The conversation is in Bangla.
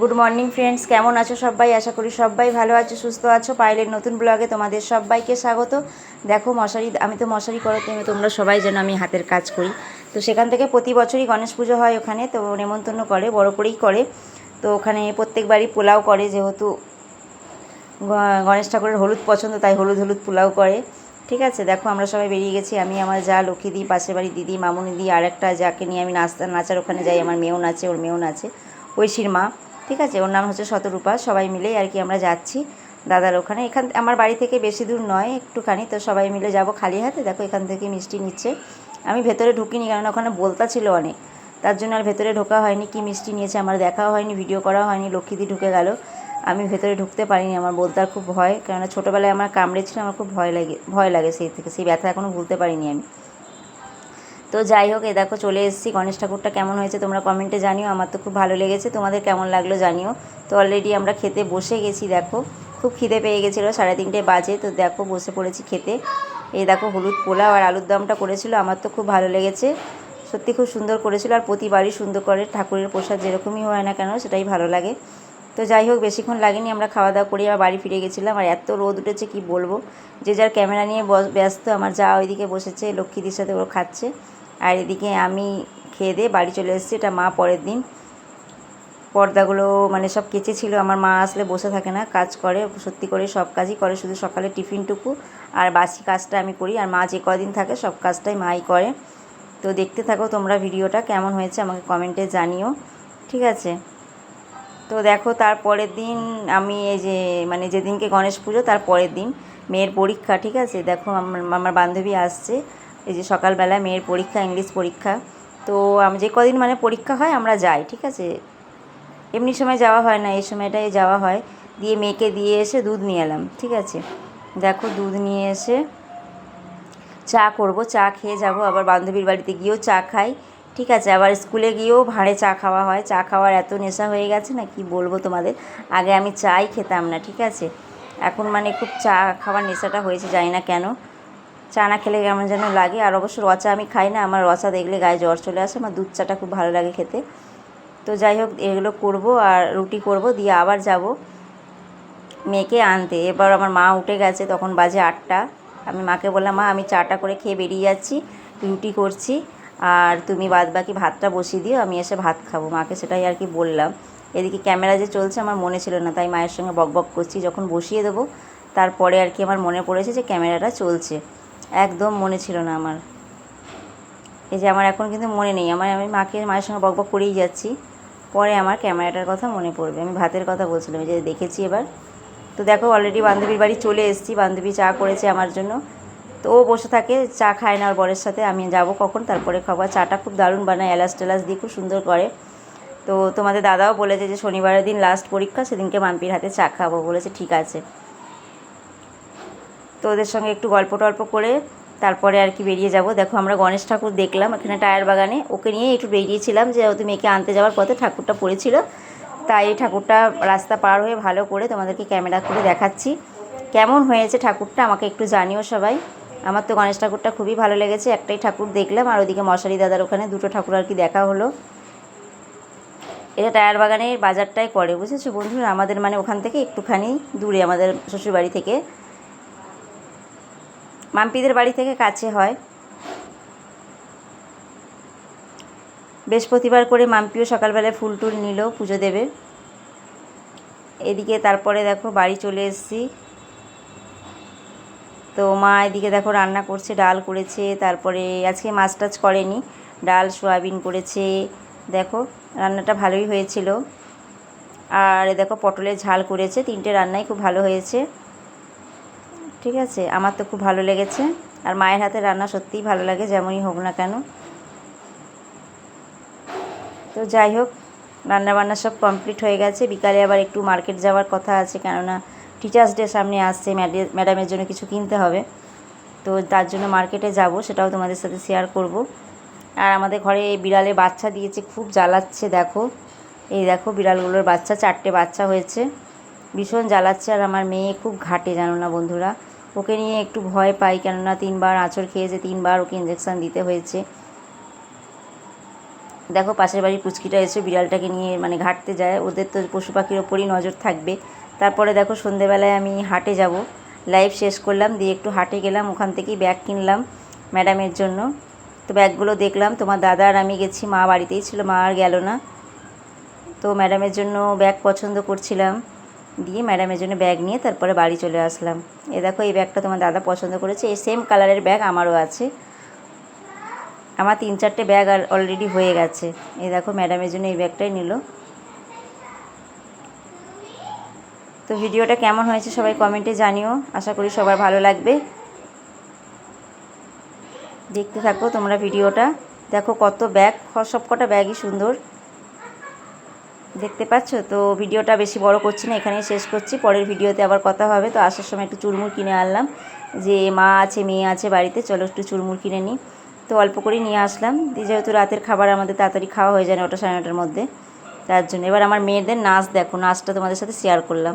গুড মর্নিং ফ্রেন্ডস কেমন আছো সবাই? আশা করি সবাই ভালো আছো, সুস্থ আছো। পাইলের নতুন ব্লগে তোমাদের সবাইকে স্বাগত। দেখো, মশারি, আমি তো মশারি করো তুমি তোমরা সবাই যেন আমি হাতের কাজ করি। তো সেখান থেকে প্রতি বছরই গণেশ পুজো হয় ওখানে, তো নেমন্তন্ন করে, বড় করেই করে। তো ওখানে প্রত্যেকবারই পোলাও করে, যেহেতু গণেশ ঠাকুরের হলুদ পছন্দ, তাই হলুদ হলুদ পোলাও করে। ঠিক আছে, দেখো, আমরা সবাই বেরিয়ে গেছি। আমি, আমার যা লক্ষ্মী দিই পাশের বাড়ি দিদি মামুনি দিই আর একটা যাকে নিয়ে আমি নাচতে নাচার ওখানে যাই, আমার মেয়েও নাচে ওর মেয়েও নাচে ঐশীর মা। ঠিক আছে? ওর নাম হচ্ছে শতরূপা, সবাই মিলে আর কি আমরা যাচ্ছি দাদার ওখানে। এখান আমার বাড়ি থেকে বেশি দূর নয়, একটুখানি। তো সবাই মিলে যাব খালি হাতে। দেখো এখান থেকে মিষ্টি নিচ্ছে। আমি ভেতরে ঢুকিনি কারণ ওখানে বলতা ছিল অনেক। তার জন্য আর ভেতরে ঢোকা হয়নি। কি মিষ্টি নিয়েছে আমার দেখাও হয়নি, ভিডিও করা হয়নি। লক্ষ্মীদি ঢুকে গেল। আমি ভেতরে ঢুকতে পারিনি। আমার বলতার খুব ভয়। কেননা ছোটোবেলায় আমার কামড়েছিল আমার খুব ভয় লাগে ভয় লাগে সেই থেকে। সেই ব্যথা এখনও ভুলতে পারিনি আমি। তো যাই হোক, এ দেখো চলে এসেছি। গণেশ ঠাকুরটা কেমন হয়েছে তোমরা কমেন্টে জানিও। আমার তো খুব ভালো লেগেছে। তোমাদের কেমন লাগল জানিও। তো অলরেডি আমরা খেতে বসে গেছি, দেখো। খুব খিদে পেয়ে গেছিল, সাড়ে তিনটে বাজে। তো দেখো, বসে পড়েছি খেতে। এই দেখো, হলুদ পোলাও আর আলুর দমটা করেছিল। আমার তো খুব ভালো লেগেছে। সত্যি খুব সুন্দর করেছিল আর প্রতিবারই সুন্দর করে ঠাকুরের প্রসাদ যেরকমই হয় না কেন, সেটাই ভালো লাগে। তো যাই হোক, বেশিক্ষণ লাগেনি। আমরা খাওয়া দাওয়া করে আবার বাড়ি ফিরে গেছিলাম। আর এত রোদ উঠেছে, কি বলব? যে যার ক্যামেরা নিয়ে ব্যস্ত, আমার যা ওইদিকে বসেছে, লক্ষ্মীদির সাথে ওরা খাচ্ছে। আর এদিকে আমি খেয়ে দিয়ে বাড়ি চলে এসেছি, এটা মা পরের দিন। পর্দাগুলো মানে সব কেচে ছিল, আমার মা আসলে বসে থাকে না, কাজ করে, সত্যি করে সব কাজই করে, শুধু সকালে টিফিনটুকু আর বাসি কাজটা আমি করি। আর মা যে কদিন থাকে সব কাজটাই মাই করে। তো দেখতে থাকো তোমরা ভিডিওটা, কেমন হয়েছে আমাকে কমেন্টে জানিও, ঠিক আছে? তো দেখো তার পরের দিন আমি এই যে মানে যেদিনকে গণেশ পুজো তার পরের দিন মেয়ের পরীক্ষা, ঠিক আছে? দেখো আমার আমার বান্ধবী আসছে এই যে সকালবেলা মেয়ের পরীক্ষা, ইংলিশ পরীক্ষা। তো আমি, যে কদিন মানে পরীক্ষা হয়, আমরা যাই, ঠিক আছে? এমনি সময় যাওয়া হয় না, এই সময়টাই যাওয়া হয়। দিয়ে মেয়েকে দিয়ে এসে দুধ নিয়ে এলাম, ঠিক আছে? দেখো, দুধ নিয়ে এসে চা করব, চা খেয়ে যাব। আবার বান্ধবীর বাড়িতে গিয়েও চা খাই, ঠিক আছে? আবার স্কুলে গিয়েও ভাঁড়ে চা খাওয়া হয়। চা খাওয়ার এত নেশা হয়ে গেছে না, কি বলব তোমাদের? আগে আমি চাই খেতাম না, ঠিক আছে? এখন মানে খুব চা খাওয়ার নেশাটা হয়েছে, জানি না কেন। চা না খেলে কেমন যেন লাগে। আর অবশ্য রচা আমি খাই না, আমার রচা দেখলে গায়ে জ্বর চলে আসে, আমার দুধ চাটা খুব ভালো লাগে খেতে। তো যাই হোক, এগুলো করব আর রুটি করব, দিয়ে আবার যাব মেয়েকে আনতে। এবার আমার মা উঠে গেছে তখন বাজে আটটা। আমি মাকে বললাম, মা, আমি চাটা করে খেয়ে বেরিয়ে যাচ্ছি, রুটি করছি, আর তুমি বাদ বাকি ভাতটা বসিয়ে দিও, আমি এসে ভাত খাব। মাকে সেটাই আর কি বললাম। এদিকে ক্যামেরা যে চলছে আমার মনে ছিল না, তাই মায়ের সঙ্গে বক বক করছি, যখন বসিয়ে দেবো, তারপরে আর কি আমার মনে পড়েছে যে ক্যামেরাটা চলছে। একদম মনে ছিল না আমার। এই যে আমার এখন কিন্তু মনে নেই। আমার, আমি মাকে, মায়ের সঙ্গে বক বক করেই যাচ্ছি। পরে আমার ক্যামেরাটার কথা মনে পড়বে। আমি ভাতের কথা বলছিলাম যে দেখেছি এবার। তো দেখো অলরেডি বান্ধবীর বাড়ি চলে এসেছি। বান্ধবী চা করেছে আমার জন্য। তো ও বসে থাকে, চা খায় না ওর বরের সাথে। আমি যাব কখন? তারপরে খাবার চাটা খুব দারুণ বানায়, এলাচ টেলাচ দিয়ে খুব সুন্দর করে। তো তোমাদের দাদাও বলেছে যে শনিবারের দিন লাস্ট পরীক্ষা, সেদিনকে মাম্পির হাতে চা খাব। বলেছে, ঠিক আছে। তো ওদের সঙ্গে একটু গল্প টল্প করে তারপরে আর কি বেরিয়ে যাব। দেখো, আমরা গণেশ ঠাকুর দেখলাম এখানে টায়ার বাগানে। ওকে নিয়ে একটু বেরিয়েছিলাম যে যেহেতু মেয়েকে আনতে যাওয়ার পথে ঠাকুরটা পড়েছিল। তাই এই ঠাকুরটা রাস্তা পার হয়ে ভালো করে তোমাদেরকে ক্যামেরা করে দেখাচ্ছি। কেমন হয়েছে ঠাকুরটা আমাকে একটু জানিও সবাই। আমার তো গণেশ ঠাকুরটা খুবই ভালো লেগেছে, একটাই ঠাকুর দেখলাম। আর ওদিকে মশারি দাদার ওখানে দুটো ঠাকুর আর কি দেখা হলো। এটা টায়ার বাগানের বাজারটাই করে বুঝেছ বন্ধুরা? আমাদের মানে ওখান থেকে একটুখানি দূরে আমাদের শ্বশুরবাড়ি থেকে। মাম্পিদের বাড়ি থেকে কাছে হয়। বৃহস্পতিবার করে মাম্পিও সকালবেলায় ফুল টুল নিল পুজো দেবে। এদিকে তারপরে দেখো বাড়ি চলে এসেছি। তো মা এদিকে দেখো রান্না করছে, ডাল করেছে, তারপরে আজকে মাছ টাছ করেনি, ডাল, সয়াবিন করেছে। দেখো রান্নাটা ভালোই হয়েছিল। আর দেখো পটলের ঝাল করেছে, তিনটে রান্নাই খুব ভালো হয়েছে। ঠিক আছে? আমার তো খুব ভালো লেগেছে। আর মায়ের হাতে রান্না সত্যিই ভালো লাগে, যেমনই হোক না কেন। তো যাই হোক রান্না বান্না সব কমপ্লিট হয়ে গেছে। বিকালে আবার একটু মার্কেট যাওয়ার কথা আছে, কেননা টিচার্স ডে সামনে আসছে ম্যাডে- ম্যাডামের জন্য কিছু কিনতে হবে। তো তার জন্য মার্কেটে যাব, সেটাও তোমাদের সাথে শেয়ার করব। আর আমাদের ঘরে বিড়ালে বাচ্চা দিয়েছে, খুব জ্বালাচ্ছে, দেখো। এই দেখো, বিড়ালগুলোর বাচ্চা, চারটে বাচ্চা হয়েছে। ভীষণ জ্বালাচ্ছে, আর আমার মেয়ে খুব ঘাটে, জানো না বন্ধুরা। ওকে নিয়ে একটু ভয় পাই কেননা তিনবার আঁচড় খেয়েছে, তিনবার ওকে ইঞ্জেকশান দিতে হয়েছে। দেখো পাশের বাড়ির পুচকিটা এসে বিড়ালটাকে নিয়ে মানে ঘাটতে যায়, ওদের তো পশু পাখির ওপরই নজর থাকবে। তারপরে দেখো সন্ধেবেলায় আমি হাটে যাব। লাইভ শেষ করলাম, দিয়ে একটু হাটে গেলাম, ওখান থেকেই ব্যাগ কিনলাম ম্যাডামের জন্য। তো ব্যাগগুলো দেখলাম, তোমার দাদা আর আমি গেছি, মা বাড়িতেই ছিল, মা আর গেল না। তো ম্যাডামের জন্য ব্যাগ পছন্দ করছিলাম। দিয়ে ম্যাডামের জন্য ব্যাগ নিয়ে তারপরে বাড়ি চলে আসলাম। এ দেখো, এই ব্যাগটা তোমার দাদা পছন্দ করেছে। এই সেম কালারের ব্যাগ আমারও আছে। আমার তিন চারটে ব্যাগ আর অলরেডি হয়ে গেছে। এই দেখো, ম্যাডামের জন্য এই ব্যাগটাই নিল। তো ভিডিওটা কেমন হয়েছে সবাই কমেন্টে জানিও। আশা করি সবার ভালো লাগবে। দেখতে থাকো তোমরা ভিডিওটা। দেখো কত ব্যাগ, সব কটা ব্যাগই সুন্দর। দেখতে পাচ্ছ? তো ভিডিওটা বেশি বড় করছি না, এখানেই শেষ করছি। পরের ভিডিওতে আবার কথা হবে। তো আসার সময় একটু চুরমুর কিনে আনলাম। যে মা আছে, মেয়ে আছে বাড়িতে, চলো একটু চুরমুর কিনে নিই। তো অল্প করে নিয়ে আসলাম। দিয়ে যেহেতু রাতের খাবার আমাদের তাড়াতাড়ি খাওয়া হয়ে যায় নটা সাড়ে নটার মধ্যে। তার জন্য এবার আমার মেয়েদের নাচ দেখো। নাচটা তোমাদের সাথে শেয়ার করলাম।